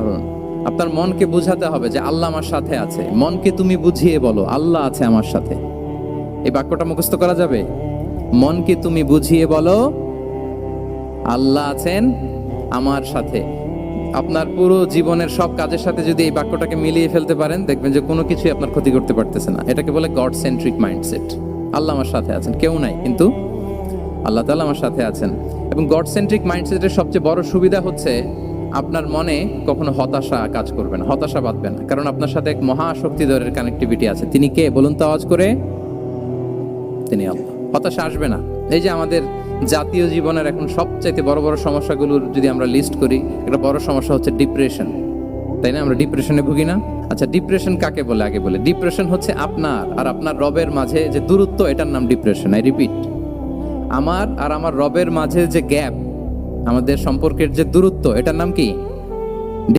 উদাহরণ আপনার মনকে বুঝাতে হবে যে আল্লাহ আমার সাথে আছে। মনকে তুমি বুঝিয়ে বলো, আল্লাহ আছে আমার সাথে। এই বাক্যটা মুখস্থ করা যাবে? মনকে তুমি বুঝিয়ে বলো, আল্লাহ আছেন আমার সাথে। আপনার পুরো জীবনের সব কাজের সাথে যদি এই বাক্যটাকে মিলিয়ে ফেলতে পারেন, দেখবেন যে কোনো কিছুই আপনার ক্ষতি করতে পারতেছে না। এটাকে বলে গড সেন্ট্রিক মাইন্ডসেট আল্লাহ আমার সাথে আছেন। কেউ নাই, কিন্তু আল্লাহ তাআলা আমার সাথে আছেন। এবং গড সেন্ট্রিক মাইন্ডসেটের সবচেয়ে বড় সুবিধা হচ্ছে আপনার মনে কখনো হতাশা কাজ করবে না, হতাশা বাঁধবে না। কারণ আপনার সাথে এক মহাশক্তিধরের কানেক্টিভিটি আছে। তিনি কে? বলুন তো আওয়াজ করে। তিনি হতাশা আসবে না। এই যে আমাদের জাতীয় জীবনের এখন সবচাইতে বড় বড় সমস্যাগুলোর যদি আমরা লিস্ট করি, একটা বড় সমস্যা হচ্ছে ডিপ্রেশন তাই না? আমরা ডিপ্রেশনে ভুগি না? আচ্ছা ডিপ্রেশন কাকে বলে? আগে বলে। ডিপ্রেশন হচ্ছে আপনার আর আপনার রবের মাঝে যে দূরত্ব, এটার নাম ডিপ্রেশন আই রিপিট আমার আর আমার রবের মাঝে যে গ্যাপ আমাদের সম্পর্কের যে দূরত্ব এটার নাম কি?